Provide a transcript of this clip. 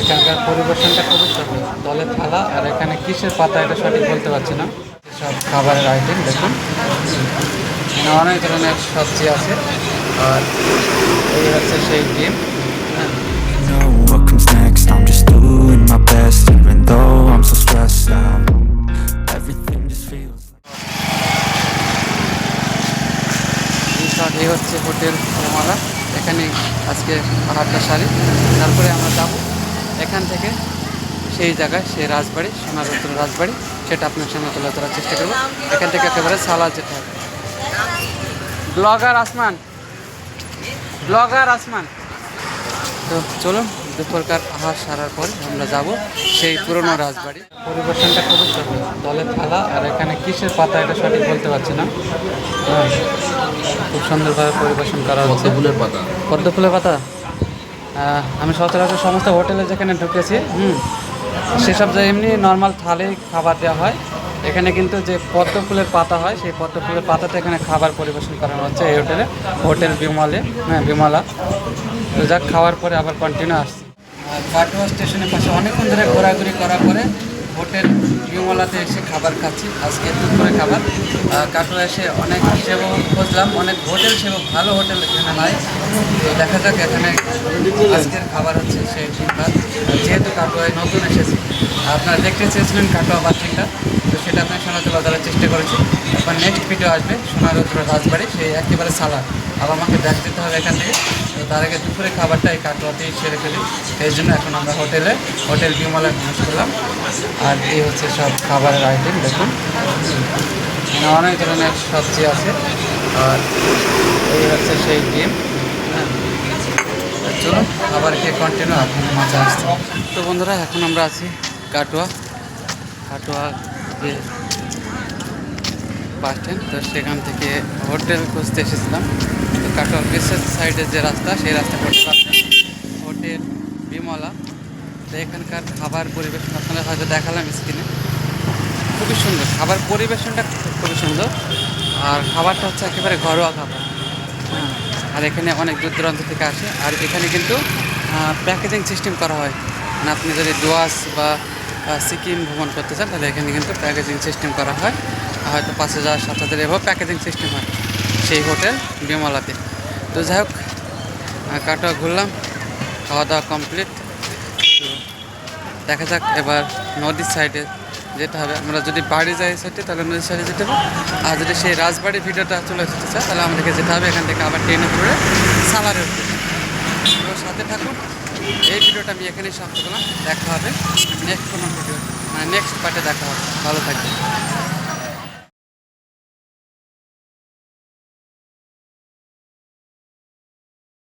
এখানকার পরিবেশনটা খুবই সুন্দর দলের থালা আর এখানে কিসের পাতা এটা সঠিক বলতে পারছি না। সব খাবারের আইটেম দেখুন। অনেক ধরনের সবজি আছে। আর এই হচ্ছে সেই ডিম। হ্যাঁ। এই হচ্ছে হোটেল হিমালা এখানে আজকে পাহাড়টা সারি। তারপরে আমরা যাব। এখান থেকে সেই জায়গায় সেই রাজবাড়ি সোনারত্ন রাজবাড়ি সেটা আপনার সামনে তুলে ধরার চেষ্টা করব। এখান থেকে একেবারে সালা যেতে হবে। ব্লগার আসমান। ব্লগার আসমান। তো চলুন দুপুরকার আহার সারার পর আমরা যাব সেই পুরনো রাজবাড়ি। পরিবর্তনটা খুবই সুন্দর দলের থালা আর এখানে কিসের পাতা এটা সঠিক বলতে পারছি না। খুব সুন্দরভাবে পরিবেশন করা হচ্ছে। ফুলের পাতা। পদ্ম ফুলের পাতা? আমি সচরাচর সমস্ত হোটেলে যেখানে ঢুকেছি, হুম, সেসব যে এমনি নর্মাল থালে খাবার দেওয়া হয়, এখানে কিন্তু যে পদ্ম ফুলের পাতা হয়, সেই পদ্ম ফুলের পাতাতে এখানে খাবার পরিবেশন করানো হচ্ছে এই হোটেলে, হোটেল বিমলে হ্যাঁ বিমলা। তো যাক, খাওয়ার পরে আবার কন্টিনিউ আসছি। কাটোয়া স্টেশনের পাশে অনেকক্ষণ ধরে ঘোরাঘুরি করার পরে হোটেল বিমলাতে এসে খাবার খাচ্ছি। আজকে দুপুরে খাবার। কাটোয়া এসে অনেক সেবা খুঁজলাম। অনেক হোটেল সেবা ভালো হোটেল এখানে নাই। তো দেখা যাক, এখানে আজকের খাবার হচ্ছে সেই ভাত যেহেতু কাটোয়ায় নতুন এসেছি, আপনারা দেখতে চেয়েছিলেন কাটোয়া বাথরুমটা, তো সেটা আপনার শোনাতে বাজারের চেষ্টা করেছি। এবার নেক্সট ভিডিও আসবে সোনারত্র রাজবাড়ি, সেই একেবারে সালাদ আবার আমাকে ব্যাগ দিতে হবে এখান থেকে। তার আগে দুপুরে খাবারটা এই কাটোয়াতেই সেরে ফেলি। এই জন্য এখন আমরা হোটেলে, হোটেল বিমলায় প্রবেশ করলাম। আর এই হচ্ছে সব খাবারের আইটেম দেখুন। অনেক ধরনের সবজি আছে। আর এই হচ্ছে সেই ডিম। হ্যাঁ। চলুন খাবার খেয়ে কন্টিনিউ আপনার মাঝে আসছে তো বন্ধুরা, এখন আমরা আছি কাটোয়া। কাটোয়া বাস স্ট্যান্ড তো সেখান থেকে হোটেল খুঁজতে এসেছিলাম। তো কাটোয়া ব্রিজের সাইডে যে রাস্তা, সেই রাস্তা হোটেল হোটেল বিমলা। তো এখানকার খাবার পরিবেশন আপনারা হয়তো দেখালাম স্ক্রিনে। খুবই সুন্দর। খাবার পরিবেশনটা খুবই সুন্দর। আর খাবারটা হচ্ছে একেবারে ঘরোয়া খাবার। হ্যাঁ আর এখানে অনেক দূর দূরান্ত থেকে আসে। আর এখানে কিন্তু প্যাকেজিং সিস্টেম করা হয়। মানে আপনি যদি ডুয়াস বা সিকিম ভ্রমণ করতে চান, তাহলে এখানে কিন্তু প্যাকেজিং সিস্টেম করা হয়। হয়তো পাঁচ হাজার, সাত হাজার এভাবে প্যাকেজিং সিস্টেম হয় সেই হোটেল বিমলাতে। তো যাই হোক কাটোয়া ঘুরলাম, খাওয়া দাওয়া কমপ্লিট তো দেখা যাক এবার নদীর সাইডে যেতে হবে। আমরা যদি বাড়ি যাই সাইডে তাহলে নদীর সাইডে যেতে হবে। আর যদি সেই রাজবাড়ির ভিডিওটা চলে যেতে চায়, তাহলে আমাদেরকে যেতে হবে। এখান থেকে আবার ট্রেনে করে সালারে উঠতে তো সাথে থাকুন। এই ভিডিওটা আমি এখানেই সমাপ্ত করলাম। দেখা হবে নেক্সট কোনো ভিডিও মানে নেক্সট পার্টে দেখা হবে। ভালো থাকবে